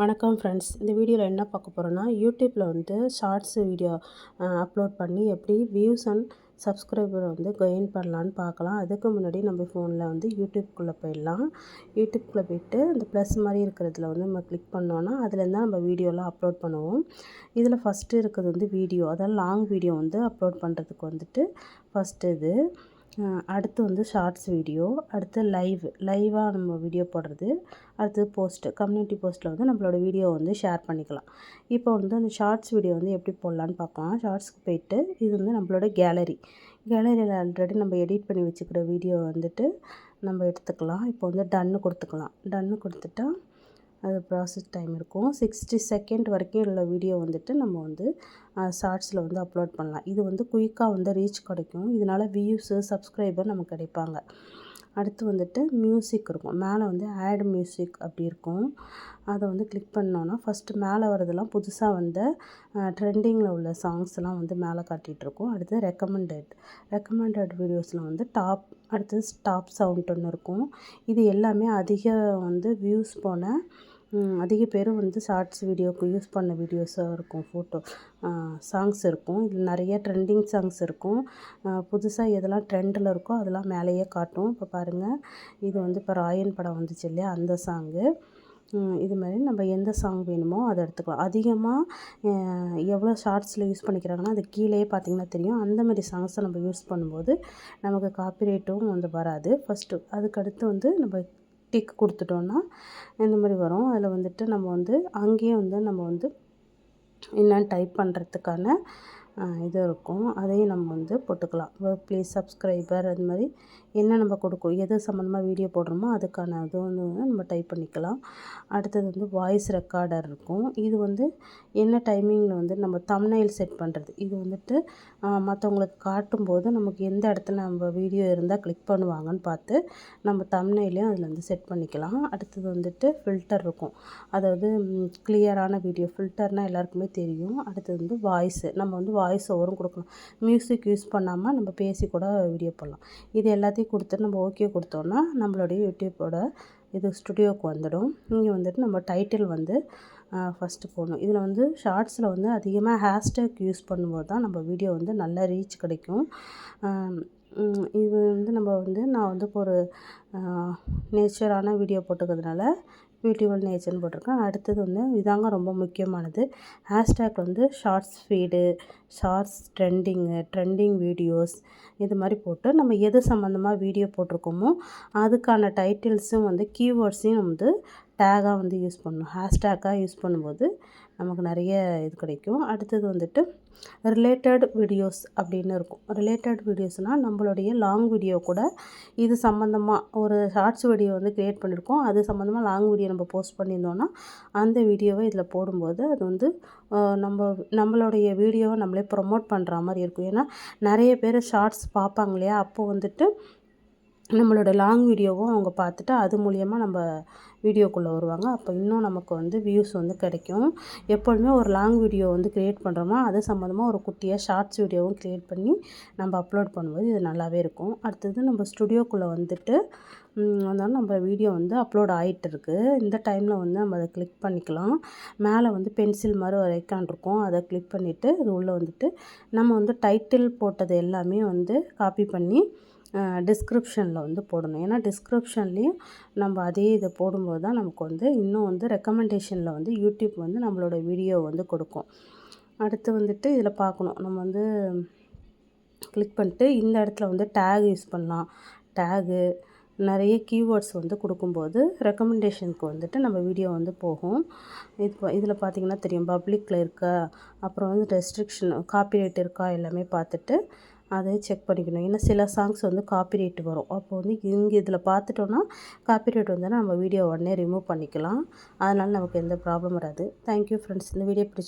வணக்கம் ஃப்ரெண்ட்ஸ் இந்த வீடியோவில் என்ன பார்க்க போகிறோன்னா யூடியூப்பில் வந்து ஷார்ட்ஸ் வீடியோ அப்லோட் பண்ணி எப்படி வியூஸ் அண்ட் சப்ஸ்கிரைபர் வந்து கெயின் பண்ணலான்னு பார்க்கலாம். அதுக்கு முன்னாடி நம்ம ஃபோனில் வந்து யூடியூப்குள்ளே போயிடலாம். யூடியூப்குள்ளே போயிட்டு இந்த ப்ளஸ் மாதிரி இருக்கிறதுல வந்து நம்ம கிளிக் பண்ணோன்னா அதுலேருந்து நம்ம வீடியோலாம் அப்லோட் பண்ணுவோம். இதில் ஃபஸ்ட்டு இருக்கிறது வந்து வீடியோ அதாவது லாங் வீடியோ வந்து அப்லோட் பண்ணுறதுக்கு வந்துட்டு ஃபஸ்ட்டு இது. அடுத்து வந்து ஷார்ட்ஸ் வீடியோ அடுத்து லைவ் லைவாக நம்ம வீடியோ போடுறது அடுத்து போஸ்ட்டு கம்யூனிட்டி போஸ்ட்டில் வந்து நம்மளோட வீடியோ வந்து ஷேர் பண்ணிக்கலாம். இப்போ வந்து அந்த ஷார்ட்ஸ் வீடியோ வந்து எப்படி போடலான்னு பார்க்கலாம். ஷார்ட்ஸ்க்கு போயிட்டு இது வந்து நம்மளோட கேலரி கேலரியில் ஆல்ரெடி நம்ம எடிட் பண்ணி வச்சுக்கிற வீடியோ வந்துட்டு நம்ம எடுத்துக்கலாம். இப்போ வந்து டன்னு கொடுத்துக்கலாம். டன்னு கொடுத்துட்டா அது ப்ராசஸ் டைம் இருக்கும். சிக்ஸ்டி செகண்ட் வரைக்கும் உள்ள வீடியோ வந்துட்டு நம்ம வந்து ஷார்ட்ஸில் வந்து அப்லோட் பண்ணலாம். இது வந்து குயிக்காக வந்து ரீச் கிடைக்கும். இதனால் வியூஸு சப்ஸ்கிரைபர் நமக்கு கிடைப்பாங்க. அடுத்து வந்துட்டு மியூசிக் இருக்கும். மேலே வந்து ஆட் மியூசிக் அப்படி இருக்கும். அதை வந்து கிளிக் பண்ணோன்னா ஃபஸ்ட்டு மேலே வரதெல்லாம் புதுசாக வந்த ட்ரெண்டிங்கில் உள்ள சாங்ஸ்லாம் வந்து மேலே காட்டிகிட்ருக்கும் அடுத்து ரெக்கமெண்டட் ரெக்கமெண்டட் வீடியோஸில் வந்து டாப் அடுத்தது டாப் சவுண்ட் ஒன்று இருக்கும். இது எல்லாமே அதிக வந்து வியூஸ் போன அதிக பேர் வந்து ஷார்ட்ஸ் வீடியோவுக்கு யூஸ் பண்ண வீடியோஸாக இருக்கும் ஃபோட்டோ சாங்ஸ் இருக்கும். இதில் நிறைய ட்ரெண்டிங் சாங்ஸ் இருக்கும். புதுசாக எதெல்லாம் ட்ரெண்டில் இருக்கோ அதெல்லாம் மேலேயே காட்டும். இப்போ பாருங்கள் இது வந்து இப்போ ராயன் படம் வந்துச்சு இல்லையா அந்த சாங்கு. இது மாதிரி நம்ம எந்த சாங் வேணுமோ அதை எடுத்துக்கலாம். அதிகமாக எவ்வளோ ஷார்ட்ஸில் யூஸ் பண்ணிக்கிறாங்கன்னா அது கீழேயே பார்த்திங்கன்னா தெரியும். அந்த மாதிரி சாங்ஸை நம்ம யூஸ் பண்ணும்போது நமக்கு காப்பிரைட்டும் வந்து வராது. ஃபஸ்ட்டு அதுக்கடுத்து வந்து நம்ம டிக் கொடுத்துட்டோன்னா இந்த மாதிரி வரும். அதில் வந்துட்டு நம்ம வந்து அங்கேயே வந்து நம்ம வந்து என்னென்னு டைப் பண்ணுறதுக்கான இது இருக்கும். அதையும் நம்ம வந்து போட்டுக்கலாம். ப்ளீஸ் சப்ஸ்கிரைபர் அது மாதிரி என்ன நம்ம கொடுக்கும் எது சம்மந்தமாக வீடியோ போடுறோமோ அதுக்கான இது வந்து நம்ம டைப் பண்ணிக்கலாம். அடுத்தது வந்து வாய்ஸ் ரெக்கார்டர் இருக்கும். இது வந்து என்ன டைமிங்கில் வந்து நம்ம தம்னைல் செட் பண்ணுறது இது வந்துட்டு மற்றவங்களுக்கு காட்டும்போது நமக்கு எந்த இடத்துல நம்ம வீடியோ இருந்தால் கிளிக் பண்ணுவாங்கன்னு பார்த்து நம்ம தம்னைலையும் அதில் வந்து செட் பண்ணிக்கலாம். அடுத்தது வந்துட்டு ஃபில்டர் இருக்கும். அதாவது கிளியரான வீடியோ ஃபில்டர்னால் எல்லாருக்குமே தெரியும். அடுத்தது வந்து வாய்ஸு நம்ம வந்து வாய்ஸ் ஓவரும் கொடுக்கணும். மியூசிக் யூஸ் பண்ணாமல் நம்ம பேசி கூட வீடியோ போடலாம். இது எல்லாத்தையும் கொடுத்துட்டு நம்ம ஓகே கொடுத்தோன்னா நம்மளுடைய யூடியூப்போட இது ஸ்டுடியோவுக்கு வந்துடும். இங்கே வந்துட்டு நம்ம டைட்டில் வந்து ஃபஸ்ட்டு போடணும். இதில் வந்து ஷார்ட்ஸில் வந்து அதிகமாக ஹேஷ்டேக் யூஸ் பண்ணும்போது தான் நம்ம வீடியோ வந்து நல்ல ரீச் கிடைக்கும். இது வந்து நம்ம வந்து நான் வந்து இப்போ ஒரு நேச்சரான வீடியோ போட்டுக்கிறதுனால பியூட்டிஃபுல் நேச்சர்னு போட்டிருக்கேன். அடுத்தது வந்து இதாங்க ரொம்ப முக்கியமானது. ஹேஷ்டேக் வந்து shorts feed shorts trending trending videos இது மாதிரி போட்டு நம்ம எது சம்மந்தமாக வீடியோ போட்டிருக்கோமோ அதுக்கான டைட்டில்ஸும் வந்து கீவேர்ட்ஸையும் வந்து டேகாக வந்து யூஸ் பண்ணணும் ஹேஷ்டேக்காக யூஸ் பண்ணும்போது நமக்கு நிறைய இது கிடைக்கும். அடுத்தது வந்துட்டு ரிலேட்டட் வீடியோஸ் அப்படின்னு இருக்கும். ரிலேட்டட் வீடியோஸ்னால் நம்மளுடைய லாங் வீடியோ கூட இது சம்மந்தமாக ஒரு ஷார்ட்ஸ் வீடியோ வந்து க்ரியேட் பண்ணியிருக்கோம். அது சம்மந்தமாக லாங் வீடியோ நம்ம போஸ்ட் பண்ணியிருந்தோன்னா அந்த வீடியோவை இதில் போடும்போது அது வந்து நம்ம நம்மளுடைய வீடியோவை நம்மளே ப்ரொமோட் பண்ணுற மாதிரி இருக்கும். ஏன்னா நிறைய பேர் ஷார்ட்ஸ் பார்ப்பாங்க இல்லையா? அப்போது வந்துட்டு நம்மளோட லாங் வீடியோவும் அவங்க பார்த்துட்டு அது மூலியமாக நம்ம வீடியோக்குள்ளே வருவாங்க. அப்போ இன்னும் நமக்கு வந்து வியூஸ் வந்து கிடைக்கும். எப்பொழுதுமே ஒரு லாங் வீடியோ வந்து க்ரியேட் பண்ணுறோமோ அது சம்மந்தமாக ஒரு குட்டியாக ஷார்ட்ஸ் வீடியோவும் க்ரியேட் பண்ணி நம்ம அப்லோட் பண்ணும்போது இது நல்லாவே இருக்கும். அடுத்தது நம்ம ஸ்டுடியோக்குள்ளே வந்துட்டு அதனால் நம்ம வீடியோ வந்து அப்லோட் ஆகிட்டு இருக்குது இந்த டைமில் வந்து நம்ம அதை கிளிக் பண்ணிக்கலாம். மேலே வந்து பென்சில் மாதிரி ஒரு ஐக்கான் இருக்கும். அதை கிளிக் பண்ணிவிட்டு அது உள்ளே வந்துட்டு நம்ம வந்து டைட்டில் போட்டது எல்லாமே வந்து காப்பி பண்ணி டிஸ்கிரிப்ஷனில் வந்து போடணும். ஏன்னா டிஸ்கிரிப்ஷன்லேயும் நம்ம அதே இதை போடும்போது தான் நமக்கு வந்து இன்னும் வந்து ரெக்கமெண்டேஷனில் வந்து யூடியூப் வந்து நம்மளோட வீடியோ வந்து கொடுக்கும். அடுத்து வந்துட்டு இதில் பார்க்கணும். நம்ம வந்து கிளிக் பண்ணிட்டு இந்த இடத்துல வந்து டேக் யூஸ் பண்ணலாம். டேகு நிறைய கீவேர்ட்ஸ் வந்து கொடுக்கும்போது ரெக்கமெண்டேஷனுக்கு வந்துட்டு நம்ம வீடியோ வந்து போகும். இது இதில் பார்த்திங்கன்னா தெரியும் பப்ளிக்கில் இருக்கா அப்புறம் வந்து ரெஸ்ட்ரிக்ஷன் காப்பிரைட் இருக்கா எல்லாமே பார்த்துட்டு அதை செக் பண்ணிக்கணும். ஏன்னா சில சாங்ஸ் வந்து காப்பிரைட் வரும். அப்போ வந்து இங்கே இதில் பார்த்துட்டோன்னா காப்பிரைட் வந்து நம்ம வீடியோ உடனே ரிமூவ் பண்ணிக்கலாம். அதனால் நமக்கு எந்த ப்ராப்ளம் வராது. தேங்க்யூ ஃப்ரெண்ட்ஸ் இந்த வீடியோ பிடிச்சி